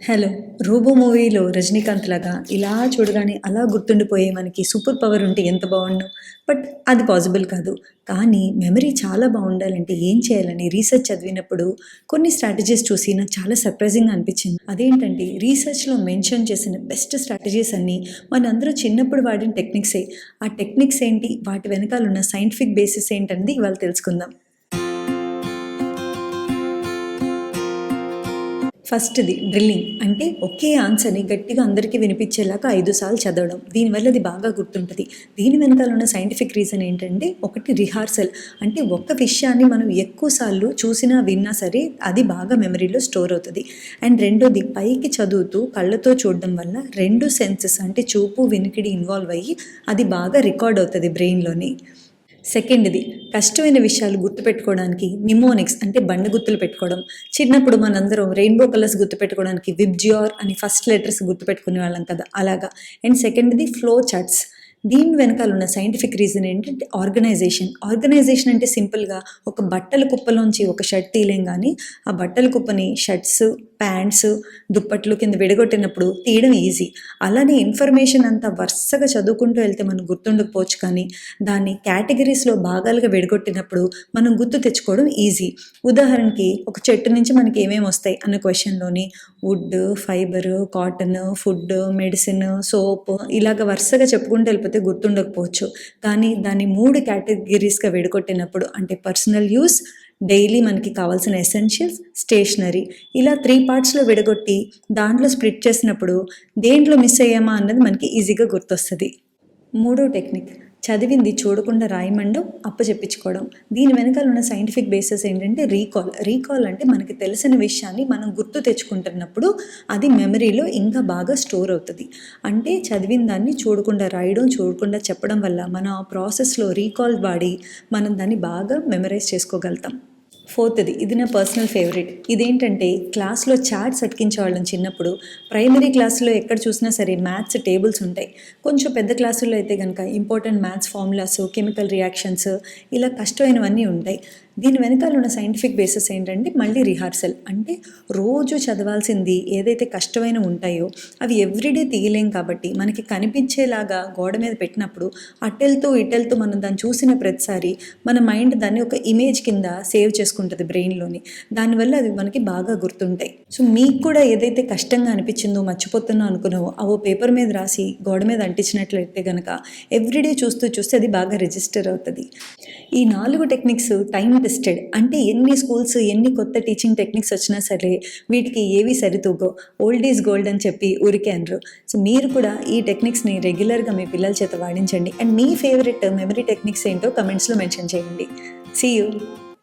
Hello robo మూవీలో రజనీకాంత్ లాగా ఇలా చూడగానే అలా గుర్తుండిపోయే మనకి సూపర్ పవర్ ఉంటే ఎంత బాగుండు? బట్ అది పాసిబుల్ కాదు. కానీ మెమరీ చాలా బాగుండాలంటే ఏం చేయాలని రీసెర్చ్ చదివినప్పుడు కొన్ని స్ట్రాటజీస్ చూసి నాకు చాలా సర్ప్రైజింగ్గా అనిపించింది. అదేంటంటే రీసెర్చ్లో మెన్షన్ చేసిన బెస్ట్ స్ట్రాటజీస్ అన్నీ మనందరూ చిన్నప్పుడు వాడిన టెక్నిక్సే. ఆ టెక్నిక్స్ ఏంటి? వాటి వెనకాల ఉన్న సైంటిఫిక్ బేసిస్ ఏంటనేది ఇవాళ తెలుసుకుందాం. ఫస్ట్ది డ్రిల్లింగ్ అంటే ఒకే ఆన్సర్ని గట్టిగా అందరికీ వినిపించేలాగా ఐదు సార్లు చదవడం. దీనివల్ల అది బాగా గుర్తుంటుంది. దీని వెనకాల ఉన్న సైంటిఫిక్ రీజన్ ఏంటంటే ఒకటి రిహార్సల్ అంటే ఒక్క విషయాన్ని మనం ఎక్కువ సార్లు చూసినా విన్నా సరే అది బాగా మెమరీలో స్టోర్ అవుతుంది. అండ్ రెండోది పైకి చదువుతూ కళ్ళతో చూడడం వల్ల రెండు సెన్సెస్ అంటే చూపు వినికిడి ఇన్వాల్వ్ అయ్యి అది బాగా రికార్డ్ అవుతుంది బ్రెయిన్లోని సెకండ్ది కష్టమైన విషయాలు గుర్తుపెట్టుకోవడానికి నిమోనిక్స్ అంటే బండ గుర్తులు పెట్టుకోవడం. చిన్నప్పుడు మనందరం రెయిన్బో కలర్స్ గుర్తుపెట్టుకోవడానికి విబ్జియోర్ అని ఫస్ట్ లెటర్స్ గుర్తుపెట్టుకునే వాళ్ళం కదా అలాగా. అండ్ సెకండ్ది ఫ్లో చార్ట్స్. దీని వెనకాల ఉన్న సైంటిఫిక్ రీజన్ ఏంటంటే ఆర్గనైజేషన్. ఆర్గనైజేషన్ అంటే సింపుల్గా ఒక బట్టల కుప్పలోంచి ఒక షర్ట్ తీయలేం కానీ ఆ బట్టల కుప్పని షర్ట్స్ ప్యాంట్స్ దుప్పట్లు కింద విడగొట్టినప్పుడు తీయడం ఈజీ అలానే ఇన్ఫర్మేషన్ అంతా వరుసగా చదువుకుంటూ వెళ్తే మనం గుర్తుండకపోవచ్చు కానీ దాన్ని కేటగిరీస్లో భాగాలుగా విడగొట్టినప్పుడు మనం గుర్తు తెచ్చుకోవడం ఈజీ ఉదాహరణకి ఒక చెట్టు నుంచి మనకి ఏమేమి వస్తాయి అన్న క్వశ్చన్లోని wood fibre cotton food medicine soap ఇలాగ వరుసగా చెప్పుకుంటూ వెళ్ళిపోతే గుర్తుండకపోవచ్చు. కానీ దాన్ని మూడు కేటగిరీస్గా విడగొట్టినప్పుడు అంటే పర్సనల్ యూస్ డైలీ మనకి కావాల్సిన ఎసెన్షియల్స్ స్టేషనరీ ఇలా త్రీ పార్ట్స్లో విడగొట్టి దాంట్లో స్ప్లిట్ చేసినప్పుడు దేంట్లో మిస్ అయ్యామా అన్నది మనకి ఈజీగా గుర్తొస్తుంది. మూడో టెక్నిక్ చదివింది చూడకుండా రాయమండం అప్పచెప్పించుకోవడం. దీని వెనకాల ఉన్న సైంటిఫిక్ బేసిస్ ఏంటంటే రీకాల్ రీకాల్ అంటే మనకి తెలిసిన విషయాన్ని మనం గుర్తు తెచ్చుకుంటున్నప్పుడు అది మెమరీలో ఇంకా బాగా స్టోర్ అవుతుంది. అంటే చదివిన దాన్ని చూడకుండా రాయడం చూడకుండా చెప్పడం వల్ల మనం ఆ ప్రాసెస్లో రీకాల్ వాడి మనం దాన్ని బాగా మెమరైజ్ చేసుకోగలుగుతాం. ఫోర్త్ది. ఇది నా పర్సనల్ ఫేవరెట్. ఇదేంటంటే క్లాస్లో చార్ట్స్ అతికించేవాళ్ళం చిన్నప్పుడు. ప్రైమరీ క్లాసులో ఎక్కడ చూసినా సరే మ్యాథ్స్ టేబుల్స్ ఉంటాయి. కొంచెం పెద్ద క్లాసుల్లో అయితే కనుక important maths formulas chemical reactions ఇలా కష్టమైనవన్నీ ఉంటాయి. దీని వెనకాల ఉన్న సైంటిఫిక్ బేసిస్ ఏంటంటే మళ్ళీ రిహార్సల్ అంటే రోజు చదవాల్సింది ఏదైతే కష్టమైన ఉంటాయో అవి ఎవ్రీడే తీయలేం కాబట్టి మనకి కనిపించేలాగా గోడ మీద పెట్టినప్పుడు అటెల్తో ఇటెల్తో మనం దాన్ని చూసిన ప్రతిసారి మన మైండ్ దాన్ని ఒక ఇమేజ్ కింద సేవ్ చేసుకుంటుంది బ్రెయిన్లోని దానివల్ల అది మనకి బాగా గుర్తుంటాయి. సో మీకు కూడా ఏదైతే కష్టంగా అనిపించిందో మర్చిపోతున్నా అనుకున్నావో అవో పేపర్ మీద రాసి గోడ మీద అంటించినట్లయితే కనుక ఎవ్రీడే చూస్తూ చూస్తే అది బాగా రిజిస్టర్ అవుతుంది. ఈ నాలుగు టెక్నిక్స్ టైం టెస్టెడ్ అంటే ఎన్ని స్కూల్స్ ఎన్ని కొత్త టీచింగ్ టెక్నిక్స్ వచ్చినా సరే వీటికి ఏవి సరితూగో ఓల్డ్ ఈజ్ గోల్డ్ అని చెప్పి ఊరికే అనరు. సో మీరు కూడా ఈ టెక్నిక్స్ని రెగ్యులర్గా మీ పిల్లల చేత వాడించండి. అండ్ మీ ఫేవరెట్ మెమరీ టెక్నిక్స్ ఏంటో కమెంట్స్లో మెన్షన్ చేయండి. See you